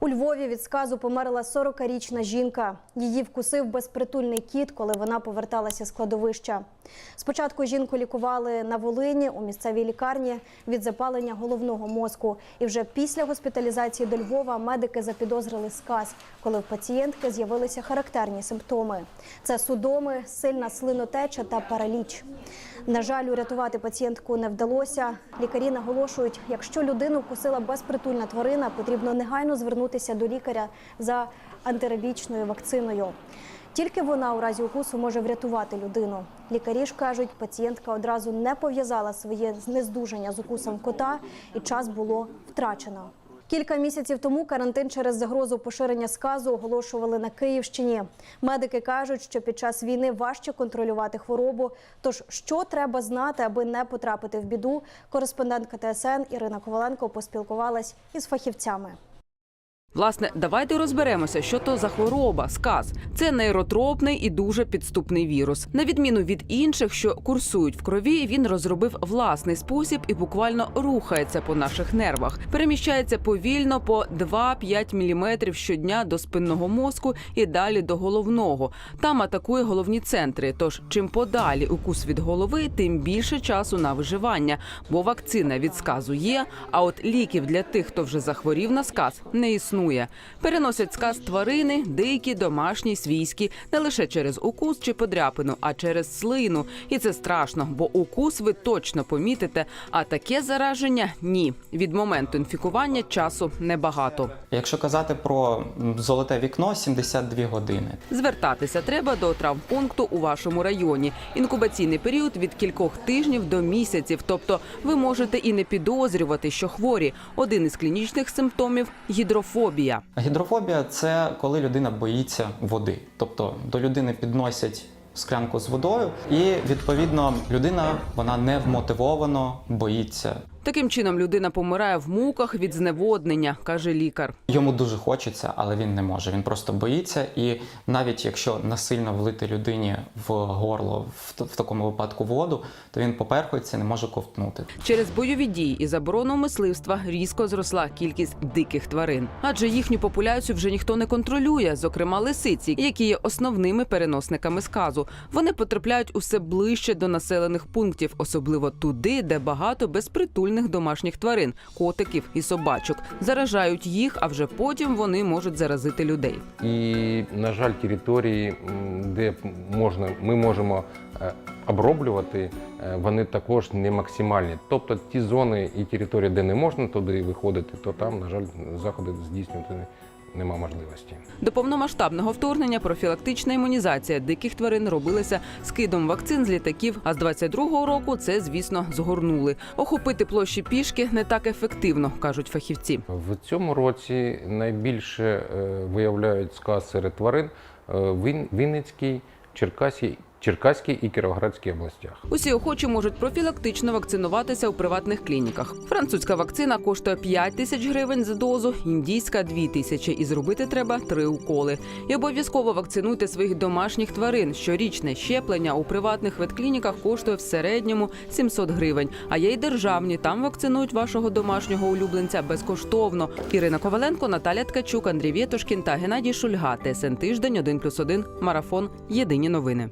У Львові від сказу померла 40-річна жінка. Її вкусив безпритульний кіт, коли вона поверталася з кладовища. Спочатку жінку лікували на Волині у місцевій лікарні від запалення головного мозку. І вже після госпіталізації до Львова медики запідозрили сказ, коли в пацієнтки з'явилися характерні симптоми: це судоми, сильна слинотеча та параліч. На жаль, урятувати пацієнтку не вдалося. Лікарі наголошують, якщо людину вкусила безпритульна тварина, потрібно негайно звернутися до лікаря за антирабічною вакциною. Тільки вона у разі укусу може врятувати людину. Лікарі ж кажуть, пацієнтка одразу не пов'язала своє знездуження з укусом кота, і час було втрачено. Кілька місяців тому карантин через загрозу поширення сказу оголошували на Київщині. Медики кажуть, що під час війни важче контролювати хворобу. Тож, що треба знати, аби не потрапити в біду, кореспондентка ТСН Ірина Коваленко поспілкувалась із фахівцями. Власне, давайте розберемося, що то за хвороба, сказ. Це нейротропний і дуже підступний вірус. На відміну від інших, що курсують в крові, він розробив власний спосіб і буквально рухається по наших нервах. Переміщається повільно по 2-5 мм щодня до спинного мозку і далі до головного. Там атакує головні центри. Тож чим подалі укус від голови, тим більше часу на виживання, бо вакцина від сказу є. А от ліків для тих, хто вже захворів на сказ, не існує. Переносять сказ тварини, дикі, домашні, свійські, не лише через укус чи подряпину, а через слину. І це страшно, бо укус ви точно помітите. А таке зараження ні. Від моменту інфікування часу небагато. Якщо казати про золоте вікно, 72 години. Звертатися треба до травмпункту у вашому районі. Інкубаційний період від кількох тижнів до місяців. Тобто ви можете і не підозрювати, що хворі. Один із клінічних симптомів гідрофобія. Гідрофобія це коли людина боїться води. Тобто до людини підносять склянку з водою, і відповідно людина вона невмотивовано боїться. Таким чином людина помирає в муках від зневоднення, каже лікар. Йому дуже хочеться, але він не може. Він просто боїться, і навіть якщо насильно влити людині в горло в, в такому випадку воду, то він поперхується, не може ковтнути. Через бойові дії і заборону мисливства різко зросла кількість диких тварин, адже їхню популяцію вже ніхто не контролює, зокрема лисиці, які є основними переносниками сказу. Вони потрапляють усе ближче до населених пунктів, особливо туди, де багато безпритульних домашніх тварин, котиків і собачок. Заражають їх, а вже потім вони можуть заразити людей. І, на жаль, території, де можна, ми можемо е, оброблювати, е, вони також не максимальні. Тобто ті зони і території, де не можна туди виходити, то там, на жаль, заходи здійснювати нема можливості. До повномасштабного вторгнення профілактична імунізація диких тварин робилася скидом вакцин з літаків. А з 22-го року це, звісно, згорнули. Охопити площі пішки не так ефективно, кажуть фахівці. В цьому році найбільше е, виявляють сказ серед тварин е, в Вінницькій, Черкасі, Черкаській і Кіровоградській областях. Усі охочі можуть профілактично вакцинуватися у приватних клініках. Французька вакцина коштує 5 тисяч гривень за дозу, індійська 2 тисячі. І зробити треба три уколи. І обов'язково вакцинуйте своїх домашніх тварин. Щорічне щеплення у приватних ветклініках коштує в середньому 700 гривень. А є й державні. Там вакцинують вашого домашнього улюбленця безкоштовно. Ірина Коваленко, Наталя Ткачук, Андрій Вєтошкін та Геннадій Шульга. ТСН тиждень 1+,1, Марафон. Єдині новини.